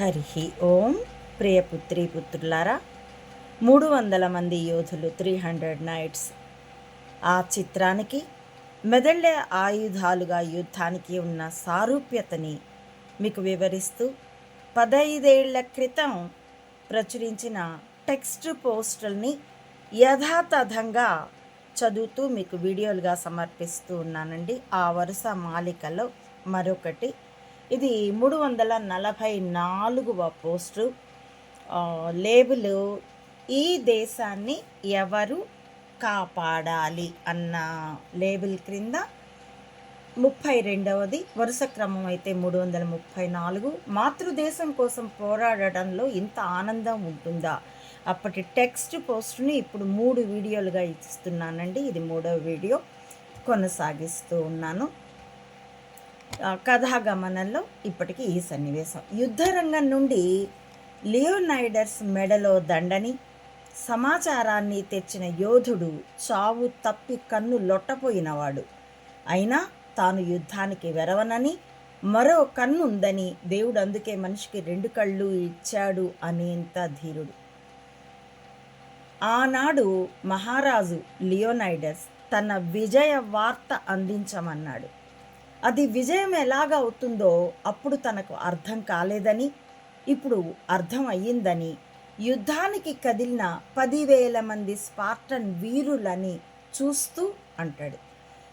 హరి ఓం. ప్రియపుత్రి పుత్రులారా మూడు వందల మంది యోధులు త్రీ హండ్రెడ్ నైట్స్. ఆ చిత్రానికి మెదళ్ళే ఆయుధాలుగా యుద్ధానికి ఉన్న సారూప్యతని మీకు వివరిస్తూ పదైదేళ్ళ క్రితం ప్రచురించిన టెక్స్ట్ పోస్టుల్ని యథాతథంగా చదువుతూ మీకు వీడియోలుగా సమర్పిస్తూ ఉన్నానండి. ఆ వరుస మాలికలో మరొకటి ఇది మూడు వందల నలభై నాలుగవ పోస్టు. లేబులు లేబుల్ ఈ దేశాన్ని ఎవరు కాపాడాలి అన్న లేబుల్ క్రింద ముప్పై రెండవది వరుస క్రమం అయితే మూడు వందల ముప్పై నాలుగు. మాతృదేశం కోసం పోరాడడంలో ఇంత ఆనందం ఉంటుందా? అప్పటి టెక్స్ట్ పోస్ట్ని ఇప్పుడు మూడు వీడియోలుగా ఇస్తున్నానండి. ఇది మూడవ వీడియో. కొనసాగిస్తూ ఉన్నాను. కథాగమనంలో ఇప్పటికీ ఈ సన్నివేశం. యుద్ధరంగం నుండి లియోనైడర్స్ మెడలో దండని సమాచారాన్ని తెచ్చిన యోధుడు చావు తప్పి కన్ను లొట్టపోయినవాడు. అయినా తాను యుద్ధానికి వెరవనని మరో కన్ను ఉందని దేవుడు అందుకే మనిషికి రెండు కళ్ళు ఇచ్చాడు అనేంత ధీరుడు. ఆనాడు మహారాజు లియోనైడస్ తన విజయ వార్త అందించమన్నాడు. అది విజయం ఎలాగ అవుతుందో అప్పుడు తనకు అర్థం కాలేదని ఇప్పుడు అర్థం అయ్యిందని యుద్ధానికి కదిలిన పదివేల మంది స్పార్టన్ వీరులని చూస్తూ అంటాడు.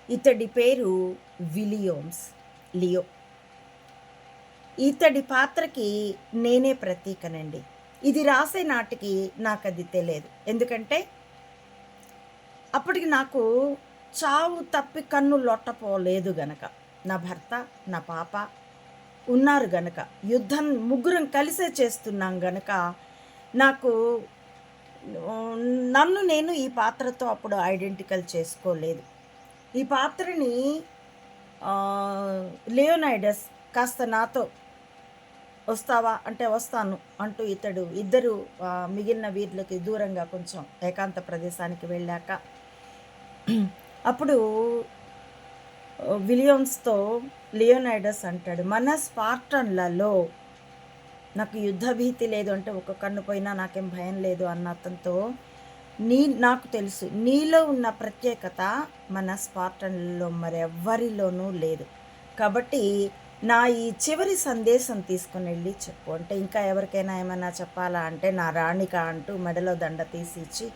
ఇతడి పేరు విలియోమ్స్ లియో. ఇతడి పాత్రకి నేనే ప్రతీకనండి. ఇది రాసే నాటికి నాకు అది తెలియదు. ఎందుకంటే అప్పటికి నాకు చావు తప్పి కన్ను లొట్టపోలేదు గనక. నా భర్త నా పాప ఉన్నారు గనక యుద్ధం ముగ్గురం కలిసే చేస్తున్నాం గనక నాకు నన్ను నేను ఈ పాత్రతో అప్పుడు ఐడెంటికల్ చేసుకోలేదు. ఈ పాత్రని లియోనైడస్ కాస్త నాతో వస్తావా? అంటే వస్తాను అంటూ ఇతడు ఇద్దరు మిగిలిన వీరులకి దూరంగా కొంచెం ఏకాంత ప్రదేశానికి వెళ్ళాక అప్పుడు విలియమ్స్తో లియోనైడస్ అంటాడు మన స్పార్టన్లలో నాకు యుద్ధ భీతి లేదు అంటే ఒక కన్ను పోయినా నాకేం భయం లేదు అన్న అతనితో నీ నాకు తెలుసు నీలో ఉన్న ప్రత్యేకత మన స్పార్టన్లలో మరెవ్వరిలోనూ లేదు. కాబట్టి నా ఈ చివరి సందేశం తీసుకుని వెళ్ళి చెప్పు. అంటే ఇంకా ఎవరికైనా ఏమైనా చెప్పాలా అంటే నా రాణిక అంటూ మెడలో దండ తీసి ఇచ్చి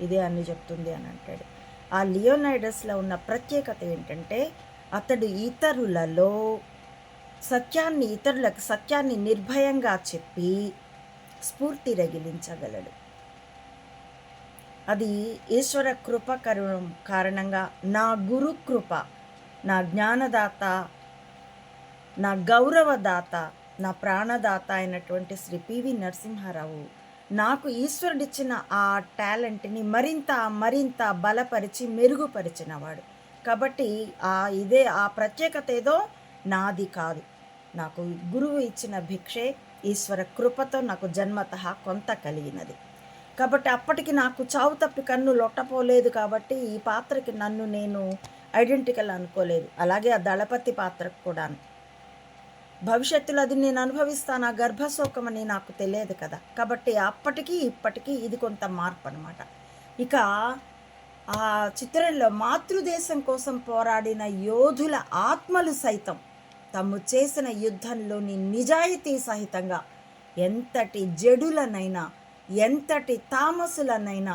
ఇదే అన్ని చెప్తుంది అని అంటాడు. ఆ లియోనైడస్లో ఉన్న ప్రత్యేకత ఏంటంటే అతడు ఇతరులలో సత్యాన్ని ఇతరులకు సత్యాన్ని నిర్భయంగా చెప్పి స్ఫూర్తి రగిలించగలడు. అది ఈశ్వర కృప కరుణం కారణంగా నా గురు కృప నా జ్ఞానదాత నా గౌరవదాత నా ప్రాణదాత అయినటువంటి శ్రీ పివి నరసింహారావు నాకు ఈశ్వరుడిచ్చిన ఆ టాలెంట్ని మరింత మరింత బలపరిచి మెరుగుపరిచినవాడు. కాబట్టి ఆ ఇదే ఆ ప్రత్యేకత ఏదో నాది కాదు. నాకు గురువు ఇచ్చిన భిక్షే ఈశ్వర కృపతో నాకు జన్మత కొంత కలిగినది. కాబట్టి అప్పటికి నాకు చావు తప్పి కన్ను లొట్టపోలేదు కాబట్టి ఈ పాత్రకి నన్ను నేను ఐడెంటికల్ అనుకోలేదు. అలాగే ఆ దళపతి పాత్రకు కూడా భవిష్యత్తులో అది నేను అనుభవిస్తాను ఆ గర్భశోకమని నాకు తెలియదు కదా. కాబట్టి అప్పటికి ఇప్పటికీ ఇది కొంత మార్పు అనమాట ఇక ఆ చిత్రంలో మాతృదేశం కోసం పోరాడిన యోధుల ఆత్మలు సైతం తాము చేసిన యుద్ధంలోని నిజాయితీ సహితంగా ఎంతటి జడులనైనా ఎంతటి తామసులనైనా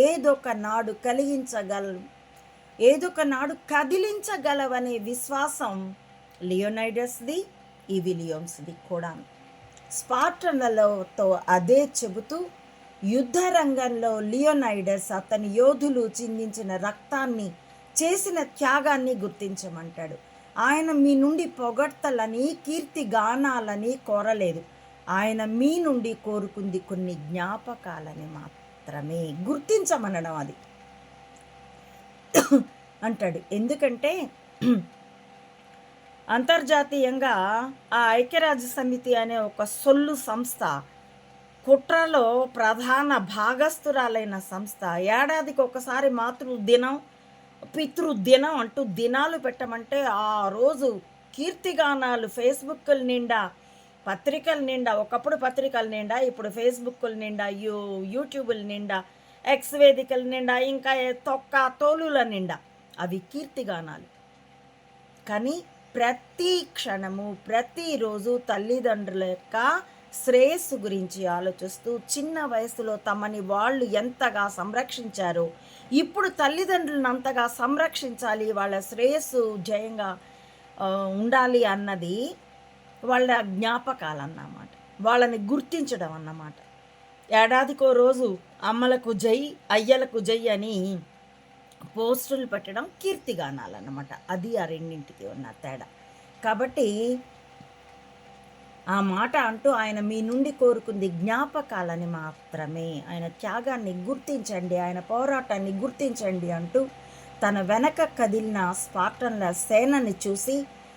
ఏదొక నాడు కలిగించగల ఏదొక నాడు కదిలించగలవనే విశ్వాసం లియోనైడస్ది ఈ విలియమ్స్ది కూడా స్పార్టన్లతో అదే చెబుతూ యుద్ధ రంగంలో లియోనైడస్ అతని యోధులు చిందించిన రక్తాన్ని చేసిన త్యాగాన్ని గుర్తించమంటాడు. ఆయన మీ నుండి పొగడ్తలని కీర్తి గానాలని కోరలేదు. ఆయన మీ నుండి కోరుకుంది కొన్ని జ్ఞాపకాలని మాత్రమే. గుర్తించమనడం అది. అంటాడు. ఎందుకంటే అంతర్జాతీయంగా ఆ ఐక్యరాజ్య సమితి అనే ఒక సొల్లు సంస్థ కుట్రలో ప్రధాన భాగస్థురాలైన సంస్థ. ఏడాదికి ఒకసారి మాతృదినం పితృదినం పితృ దినం అంటూ దినాలు పెట్టమంటే ఆ రోజు కీర్తిగానాలు ఫేస్బుక్ల నిండా పత్రికల నిండా ఒకప్పుడు పత్రికల నిండా ఇప్పుడు ఫేస్బుక్ల నిండా యూ యూట్యూబ్ల నిండా ఎక్స్ వేదికల నిండా ఇంకా తొక్క తోలుల నిండా అవి కీర్తిగానాలు. కానీ ప్రతి క్షణము ప్రతిరోజు తల్లిదండ్రుల యొక్క శ్రేయస్సు గురించి ఆలోచిస్తూ చిన్న వయసులో తమని వాళ్ళు ఎంతగా సంరక్షించారో ఇప్పుడు తల్లిదండ్రులను అంతగా సంరక్షించాలి వాళ్ళ శ్రేయస్సు జయంగా ఉండాలి అన్నది వాళ్ళ జ్ఞాపకాలు అన్నమాట వాళ్ళని గుర్తించడం అన్నమాట. ఏడాదికో రోజు అమ్మలకు జై అయ్యలకు జై అని పోస్టులు పెట్టడం కీర్తిగానాలన్నమాట. అది ఆ రెండింటికి ఉన్న తేడా. కాబట్టి ఆ మాట అంటూ ఆయన మీ నుండి కోరుకుంది జ్ఞాపకాలని మాత్రమే. ఆయన త్యాగాన్ని గుర్తించండి ఆయన పోరాటాన్ని గుర్తించండి అంటూ తన వెనక కదిలిన స్పార్టన్ల సేనని చూసి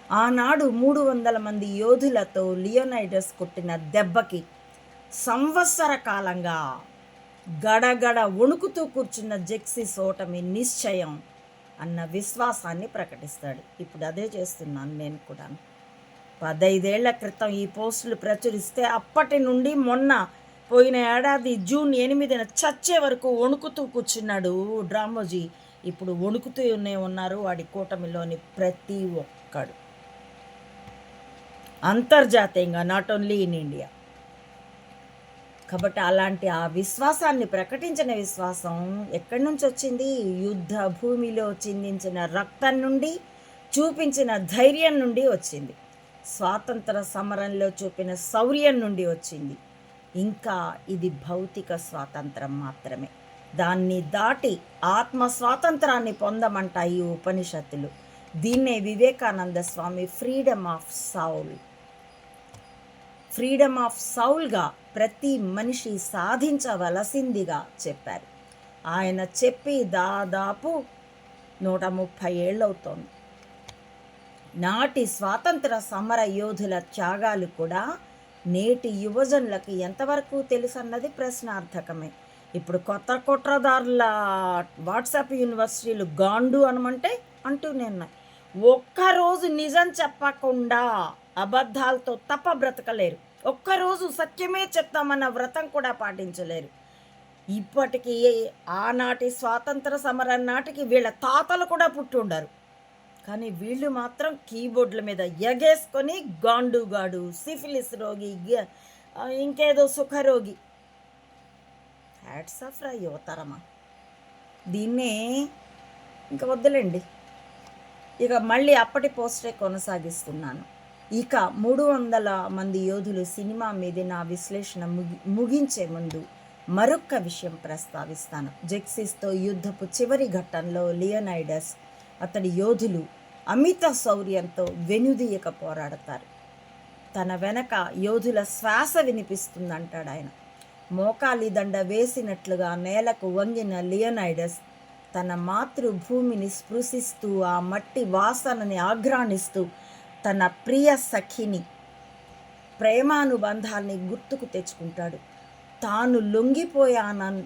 ఆనాడు మూడు వందల మంది యోధులతో లియోనైడస్ కొట్టిన దెబ్బకి సంవత్సర కాలంగా గడగడ వణుకుతూ కూర్చున్న జెక్సిస్ ఓటమి నిశ్చయం అన్న విశ్వాసాన్ని ప్రకటిస్తాడు. ఇప్పుడు అదే చేస్తున్నాను నేను కూడా పదైదేళ్ళ క్రితం ఈ పోస్టులు ప్రచురిస్తే అప్పటి నుండి మొన్న పోయిన ఏడాది జూన్ ఎనిమిదిన చచ్చే వరకు వణుకుతూ కూర్చున్నాడు డ్రామోజీ. ఇప్పుడు వణుకుతూనే ఉన్నారు వాడి కూటమిలోని ప్రతి ఒక్కడు. అంతర్జాతీయంగా నాట్ ఓన్లీ ఇన్ ఇండియా కాబట్టి అలాంటి ఆ విశ్వాసాన్ని ప్రకటించిన విశ్వాసం ఎక్కడి నుంచి వచ్చింది? యుద్ధ భూమిలో చిందించిన రక్తం నుండి చూపించిన ధైర్యం నుండి వచ్చింది. స్వాతంత్ర సమరంలో చూపిన శౌర్యం నుండి వచ్చింది. ఇంకా ఇది భౌతిక స్వాతంత్రం మాత్రమే. దాన్ని దాటి ఆత్మ స్వాతంత్రాన్ని పొందమంటాయి ఈ ఉపనిషత్తులు. దీన్నే Vivekananda Swami freedom of soul. Freedom of సౌల్గా ప్రతి మనిషి సాధించవలసిందిగా చెప్పారు. ఆయన చెప్పి దాదాపు నూట ముప్పై ఏళ్ళవుతోంది. నాటి స్వాతంత్ర సమర యోధుల త్యాగాలు కూడా నేటి యువజనులకు ఎంతవరకు తెలుసు అన్నది ప్రశ్నార్థకమే. ఇప్పుడు కొత్త కుట్రదారుల వాట్సాప్ యూనివర్సిటీలు గాండు అనమంటే అంటూనే ఉన్నాయి. ఒక్కరోజు నిజం చెప్పకుండా అబద్ధాలతో తప్ప బ్రతకలేరు. ఒక్కరోజు సత్యమే చెప్తామన్న వ్రతం కూడా పాటించలేరు. ఇప్పటికీ ఆనాటి స్వాతంత్ర సమరం నాటికి వీళ్ళ తాతలు కూడా పుట్టుండరు. కానీ వీళ్ళు మాత్రం కీబోర్డుల మీద ఎగేసుకొని గాండుగాడు సిఫిలిస్ రోగి ఇంకేదో సుఖరోగి. హ్యాట్స్ ఆఫ్ రా యువతరమా. దీన్నే ఇంకా వద్దులేండి. ఇక మళ్ళీ అప్పటి పోస్టే కొనసాగిస్తున్నాను. ఇక మూడు వందల మంది యోధులు సినిమా మీద నా విశ్లేషణ ముగి ముగించే ముందు మరొక్క విషయం ప్రస్తావిస్తాను. జెక్సిస్తో యుద్ధపు చివరి ఘట్టంలో లియోనైడస్ అతడి యోధులు అమిత శౌర్యంతో వెనుదీయక పోరాడతారు. తన వెనక యోధుల శ్వాస వినిపిస్తుందంటాడు ఆయన మోకాలి దండ వేసినట్లుగా నేలకు వంగిన లియోనైడస్ తన మాతృభూమిని స్పృశిస్తూ ఆ మట్టి వాసనని ఆఘ్రాణిస్తూ తన ప్రియ సఖిని ప్రేమానుబంధాల్ని గుర్తుకు తెచ్చుకుంటాడు. తాను లొంగిపోయానని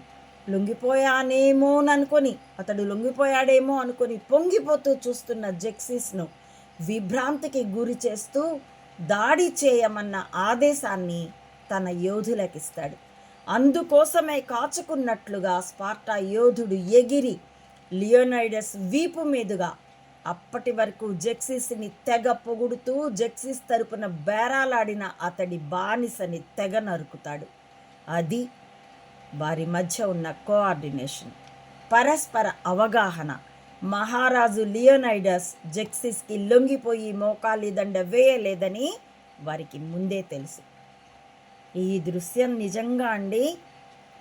లొంగిపోయానేమోననుకొని అతడు లొంగిపోయాడేమో అనుకొని పొంగిపోతూ చూస్తున్న జెక్సిస్ను విభ్రాంతికి గురి చేస్తూ దాడి చేయమన్న ఆదేశాన్ని తన యోధులకిస్తాడు. అందుకోసమే కాచుకున్నట్లుగా స్పార్టా యోధుడు ఎగిరి లియోనైడస్ వీపు మీదుగా అప్పటి వరకు జెక్సిస్ని తెగ పొగుడుతూ జెక్సిస్ తరపున బేరాలాడిన అతడి బానిసని తెగ నరుకుతాడు. అది వారి మధ్య ఉన్న కోఆర్డినేషన్. పరస్పర అవగాహన. మహారాజు లియోనైడస్ జెక్సిస్కి లొంగిపోయి మోకాలి దండ వేయలేదని వారికి ముందే తెలుసు. ఈ దృశ్యం నిజంగా అండి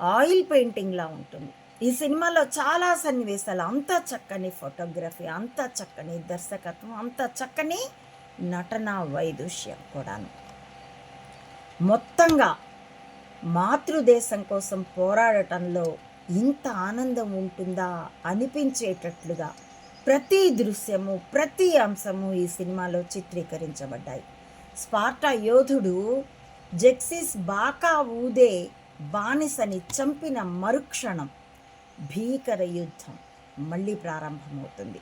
ఆయిల్ పెయింటింగ్లా ఉంటుంది. ఈ సినిమాలో చాలా సన్నివేశాలు అంత చక్కని ఫోటోగ్రఫీ అంత చక్కని దర్శకత్వం అంత చక్కని నటన వైదుష్యం కూడాను. మొత్తంగా మాతృదేశం కోసం పోరాడటంలో ఇంత ఆనందం ఉంటుందా అనిపించేటట్లుగా ప్రతి దృశ్యము ప్రతి అంశము ఈ సినిమాలో చిత్రీకరించబడ్డాయి. స్పార్టా యోధుడు జెక్సిస్ బాకా ఊదే బానిసని చంపిన మరుక్షణం భీకర యుద్ధం మళ్ళీ ప్రారంభమవుతుంది.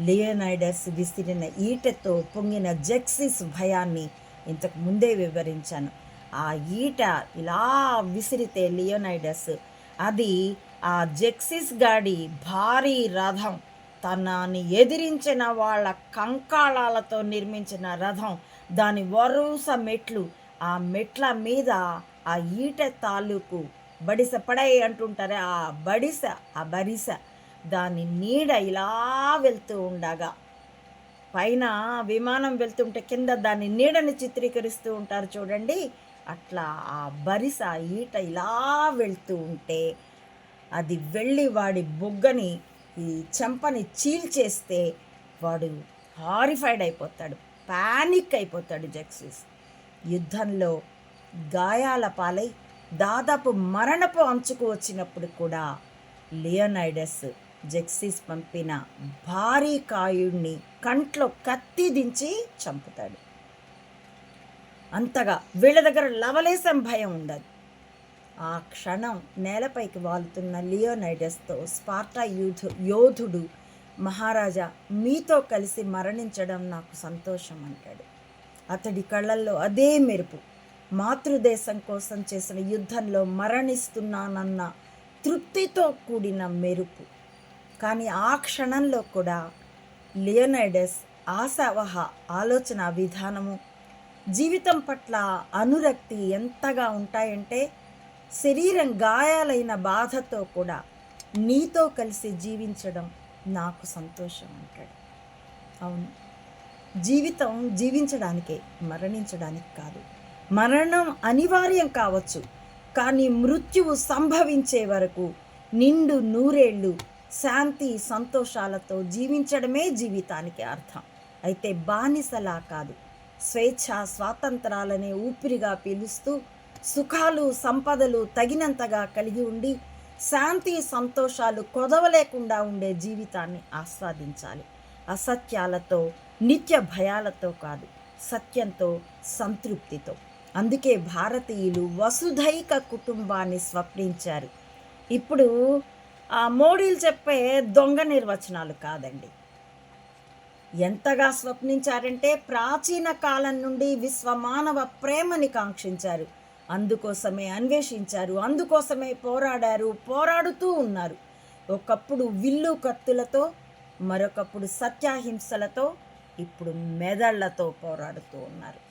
లియోనైడస్ విసిరిన ఈటతో పొంగిన జెక్సిస్ భయాన్ని ఇంతకు ముందే వివరించాను. ఆ ఈట ఇలా విసిరితే లియోనైడస్. అది ఆ జెక్సిస్ గాడి భారీ రథం. తనని ఎదిరించిన వాళ్ళ కంకాళాలతో నిర్మించిన రథం. దాని వరుస మెట్లు. ఆ మెట్ల మీద ఆ ఈట తాలూకు బడిస పడై అంటుంటారే ఆ బడిస ఆ బరిస. దాని నీడ ఇలా వెళ్తూ ఉండగా. పైన విమానం వెళ్తుంటే కింద దాని నీడని చిత్రీకరిస్తూ ఉంటారు చూడండి. అట్లా ఆ బరిస ఈట ఇలా వెళ్తూ ఉంటే అది వెళ్ళి వాడి బొగ్గని ఈ చెంపని చీల్చేస్తే వాడు హారిఫైడ్ అయిపోతాడు ప్యానిక్ అయిపోతాడు జక్సిస్. యుద్ధంలో గాయాల పాలై దాదాపు మరణపు అంచుకు వచ్చినప్పుడు కూడా లియోనైడస్ జెక్సిస్ పంపిన భారీ కాయుడిని కంట్లో కత్తి దించి చంపుతాడు. అంతగా వీళ్ళ దగ్గర లవలేసం భయం ఉండదు. ఆ క్షణం నేలపైకి వాలుతున్న లియోనైడస్తో స్పార్టా యూధు యోధుడు మహారాజా మీతో కలిసి మరణించడం నాకు సంతోషం అంటాడు. అతడి కళ్ళల్లో అదే మెరుపు. మాతృదేశం కోసం చేసిన యుద్ధంలో మరణిస్తున్నానన్న తృప్తితో కూడిన మెరుపు. కానీ ఆ క్షణంలో కూడా లియోనైడస్ ఆశావహ ఆలోచన విధానము జీవితం పట్ల అనురక్తి ఎంతగా ఉంటాయంటే శరీరం గాయాలైన బాధతో కూడా నీతో కలిసి జీవించడం నాకు సంతోషం అంటాడు. అవును. జీవితం జీవించడానికే మరణించడానికి కాదు. మరణం అనివార్యం కావచ్చు. కానీ మృత్యువు సంభవించే వరకు నిండు నూరేళ్ళు శాంతి సంతోషాలతో జీవించడమే జీవితానికి అర్థం. అయితే బానిసలా కాదు. స్వేచ్ఛ స్వాతంత్రాలనే ఊపిరిగా పీలుస్తూ సుఖాలు సంపదలు తగినంతగా కలిగి ఉండి శాంతి సంతోషాలు కొదవలేకుండా ఉండే జీవితాన్ని ఆస్వాదించాలి. అసత్యాలతో నిత్య భయాలతో కాదు సత్యంతో సంతృప్తితో. అందుకే భారతీయులు వసుధైక కుటుంబాన్ని స్వప్నించారు. ఇప్పుడు ఆ మోడీలు చెప్పే దొంగ నిర్వచనాలు కాదండి. ఎంతగా స్వప్నించారంటే ప్రాచీన కాలం నుండి విశ్వమానవ ప్రేమని కాంక్షించారు. అందుకోసమే అన్వేషించారు అందుకోసమే పోరాడారు పోరాడుతూ ఉన్నారు. ఒకప్పుడు విల్లు కత్తులతో మరొకప్పుడు సత్యాహింసలతో ఇప్పుడు మెదళ్ళతో పోరాడుతూ ఉన్నారు.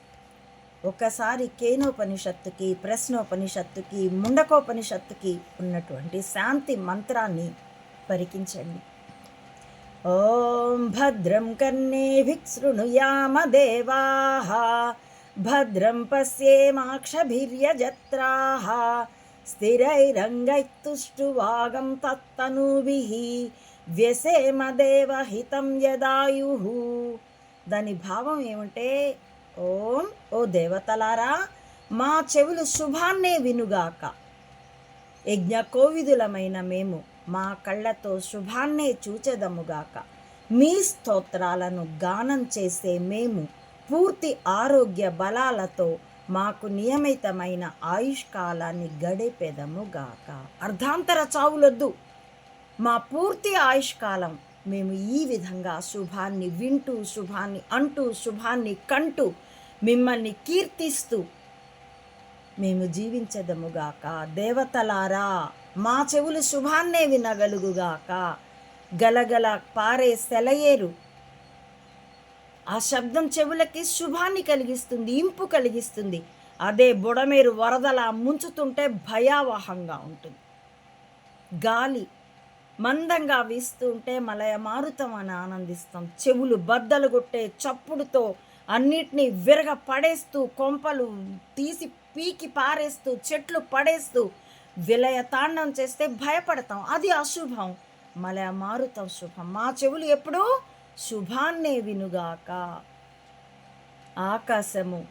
ఒకసారి కేనోపనిషత్తుకి ప్రశ్నోపనిషత్తుకి ముండకోపనిషత్తుకి ఉన్నటువంటి శాంతి మంత్రాన్ని పరికించండి. ఓం భద్రం కర్ణేభిక్ శృణుయామ దేవాః భద్రం పశ్యేమాక్షభిర్యజత్రాः. స్థిరైరంగైతుష్టువాగం తత్తనూభిः వ్యసేమ దేవహితం యదాయుః. దాని భావం ఏమంటే ఓం ఓ దేవతలారా మా చెవులు శుభాన్నే వినుగాక. యజ్ఞ కోవిదులమైన మేము మా కళ్ళతో శుభాన్నే చూచెదముగాక. మీ స్తోత్రాలను గానం చేసే మేము పూర్తి ఆరోగ్య బలాలతో మాకు నియమితమైన ఆయుష్కాలాన్ని గడిపెదముగాక. అర్ధాంతర చావులొద్దు. మా పూర్తి ఆయుష్కాలం మేము ఈ విధంగా శుభాన్ని వింటూ శుభాన్ని అంటూ శుభాన్ని కంటూ మిమ్మల్ని కీర్తిస్తూ మేము జీవించదముగాక దేవతలారా మా చెవులు శుభాన్నే వినగలుగుగాక గలగల పారే సెలయేరు. ఆ శబ్దం చెవులకి శుభాన్ని కలిగిస్తుంది ఇంపు కలిగిస్తుంది. అదే బుడమేరు వరదలా ముంచుతుంటే భయావహంగా ఉంటుంది. గాలి మందంగా వీస్తుంటే మలయ మారుతం అని ఆనందిస్తాం. చెవులు బద్దలు కొట్టే చప్పుడుతో అన్నిటినీ విరగ పడేస్తూ కొంపలు తీసి పీకి పారేస్తూ చెట్లు పడేస్తూ విలయ తాండం చేస్తే భయపడతాం. అది అశుభం. మలయ మారుతాం శుభం. మా చెవులు ఎప్పుడూ శుభాన్నే వినుగాక. ఆకాశము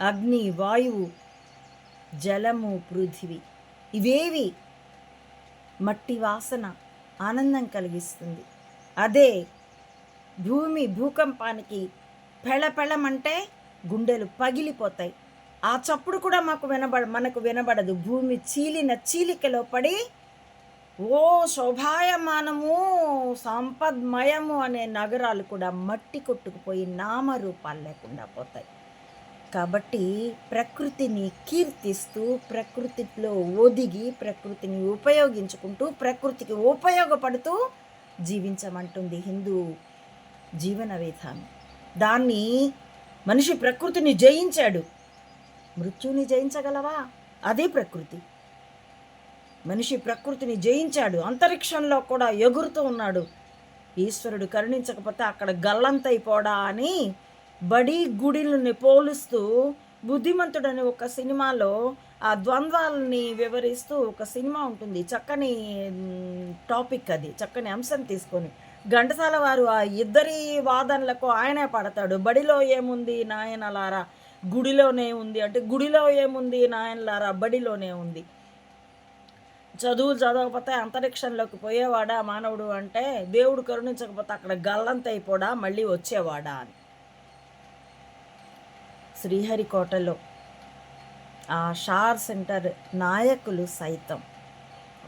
అగ్ని వాయువు జలము పృథివి. ఇవేవి మట్టి వాసన ఆనందం కలిగిస్తుంది. అదే భూమి భూకంపానికి పెళపెళమంటే గుండెలు పగిలిపోతాయి. ఆ చప్పుడు కూడా మాకు వినబడ మనకు వినబడదు. భూమి చీలిన చీలికలో పడి ఓ శోభాయమానము సంపద్మయము అనే నగరాలు కూడా మట్టి కొట్టుకుపోయి నామరూపాలు లేకుండా పోతాయి. కాబట్టి ప్రకృతిని కీర్తిస్తూ ప్రకృతిలో ఒదిగి ప్రకృతిని ఉపయోగించుకుంటూ ప్రకృతికి ఉపయోగపడుతూ జీవించమంటుంది హిందూ జీవన విధానం. దాన్ని మనిషి ప్రకృతిని జయించాడు. మృత్యుని జయించగలవా? అదే ప్రకృతి. మనిషి ప్రకృతిని జయించాడు. అంతరిక్షంలో కూడా ఎగురుతూ ఉన్నాడు. ఈశ్వరుడు కరుణించకపోతే అక్కడ గల్లంతైపోడా అని బడి గుడిల్ని పోలుస్తూ బుద్ధిమంతుడని ఒక సినిమాలో ఆ ద్వంద్వాలని వివరిస్తూ ఒక సినిమా ఉంటుంది. చక్కని టాపిక్ అది. చక్కని అంశం తీసుకొని ఘంటసాల వారు ఆ ఇద్దరి వాదనలకు ఆయనే పడతాడు. బడిలో ఏముంది నాయనలారా? గుడిలోనే ఉంది. అంటే గుడిలో ఏముంది నాయనలారా? బడిలోనే ఉంది. చదువు చదవకపోతే అంతరిక్షంలోకి పోయేవాడా మానవుడు అంటే దేవుడు కరుణించకపోతే అక్కడ గల్లంతైపోడా మళ్ళీ వచ్చేవాడా అని. శ్రీహరికోటలో ఆ షార్ సెంటర్ నాయకులు సైతం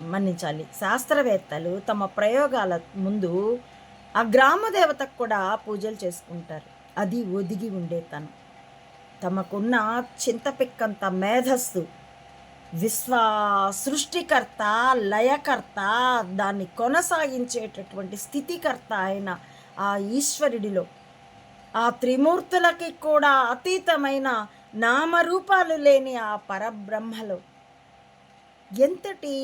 మన్నించాలి. శాస్త్రవేత్తలు తమ ప్రయోగాల ముందు ఆ గ్రామ దేవతకు కూడా పూజలు చేసుకుంటారు. అది ఒదిగి ఉండే తను తమకున్న చింతపిక్కంత మేధస్సు. విశ్వ సృష్టికర్త లయకర్త దాన్ని కొనసాగించేటటువంటి స్థితికర్త అయిన ఆ ఈశ్వరుడిలో. ఆ త్రిమూర్తులకి కూడా అతీతమైన నామరూపాలు లేని ఆ పరబ్రహ్మలో. ఎంతటి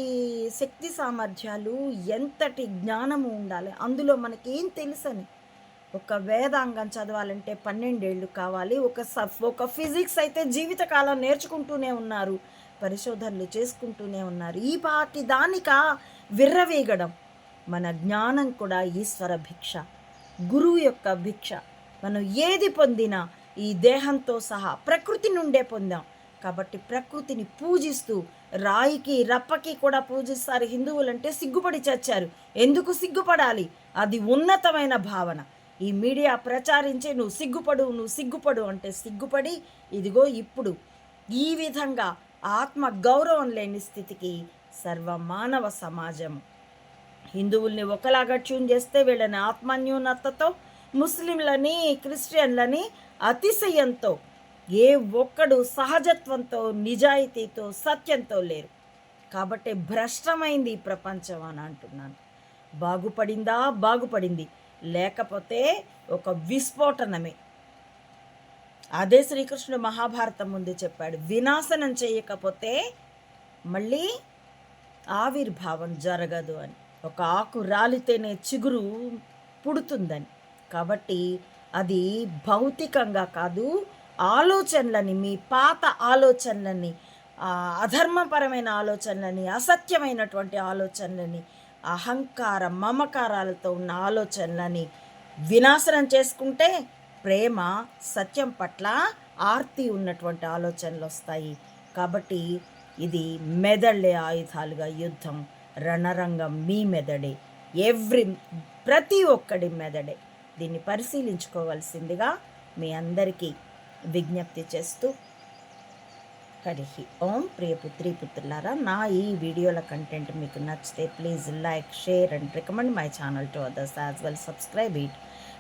శక్తి సామర్థ్యాలు ఎంతటి జ్ఞానము ఉండాలి? అందులో మనకేం తెలుసని? ఒక వేదాంగం చదవాలంటే పన్నెండేళ్ళు కావాలి. ఒక ఒక ఫిజిక్స్ అయితే జీవితకాలం నేర్చుకుంటూనే ఉన్నారు. పరిశోధనలు చేసుకుంటూనే ఉన్నారు. ఈ పాటి దానిక విర్రవీగడం మన జ్ఞానం కూడా ఈశ్వర భిక్ష గురువు యొక్క భిక్ష. మనం ఏది పొందినా ఈ దేహంతో సహా ప్రకృతి నుండే పొందాం. కాబట్టి ప్రకృతిని పూజిస్తూ రాయికి రప్పకి కూడా పూజిస్తారు. హిందువులంటే సిగ్గుపడి చచ్చారు. ఎందుకు సిగ్గుపడాలి? అది ఉన్నతమైన భావన. ఈ మీడియా ప్రచారించే నువ్వు సిగ్గుపడు నువ్వు సిగ్గుపడు అంటే సిగ్గుపడి ఇదిగో ఇప్పుడు ఈ విధంగా ఆత్మ గౌరవం లేని స్థితికి సర్వమానవ సమాజం. హిందువుల్ని ఒకలాగా ట్యూన్ చేస్తే వీళ్ళని ఆత్మన్యూనతతో ముస్లింలని క్రిస్టియన్లని అతిశయంతో ఏ ఒక్కడు సహజత్వంతో నిజాయితీతో సత్యంతో లేరు. కాబట్టి భ్రష్టమైంది ఈ ప్రపంచం అని అంటున్నాను. బాగుపడిందా? బాగుపడింది. లేకపోతే ఒక విస్ఫోటనమే. అదే శ్రీకృష్ణుడు మహాభారతం ముందు చెప్పాడు వినాశనం చేయకపోతే మళ్ళీ ఆవిర్భావం జరగదు అని. ఒక ఆకు రాలితేనే చిగురు పుడుతుందని. కాబట్టి అది భౌతికంగా కాదు ఆలోచనలని మీ పాత ఆలోచనలని అధర్మపరమైన ఆలోచనలని అసత్యమైనటువంటి ఆలోచనలని అహంకార మమకారాలతో ఉన్న ఆలోచనలని వినాశనం చేసుకుంటే ప్రేమ సత్యం పట్ల ఆర్తి ఉన్నటువంటి ఆలోచనలు వస్తాయి. కాబట్టి ఇది మెదళ్ళే ఆయుధాలుగా యుద్ధం. రణరంగం మీ మెదడే. ఎవ్రీ ప్రతి ఒక్కడి మెదడే. దీన్ని పరిశీలించుకోవాల్సిందిగా మీ అందరికీ విజ్ఞప్తి చేస్తూ హరి ఓం ప్రియ పుత్రి పుత్రులారా నా ఈ వీడియోల కంటెంట్ మీకు నచ్చితే please like share and recommend my channel to others as well. Subscribe it.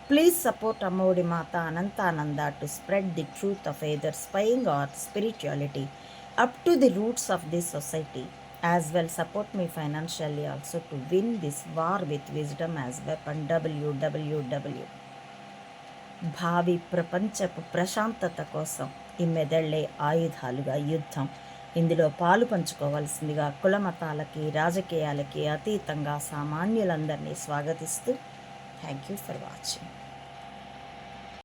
Please support Ammaodi Mata Anantananda to spread the truth of either spying or spirituality up to the roots of this society. As well support me financially also to win this war with wisdom as weapon డబ్ల్యూడబ్ల్యూడబ్ల్యూ భావి ప్రపంచపు ప్రశాంతత కోసం ఈ మెదళ్ళే ఆయుధాలుగా యుద్ధం. ఇందులో పాలు పంచుకోవాల్సిందిగా కుల మతాలకి రాజకీయాలకి అతీతంగా సామాన్యులందరినీ స్వాగతిస్తూ థ్యాంక్ యూ ఫర్ వాచింగ్.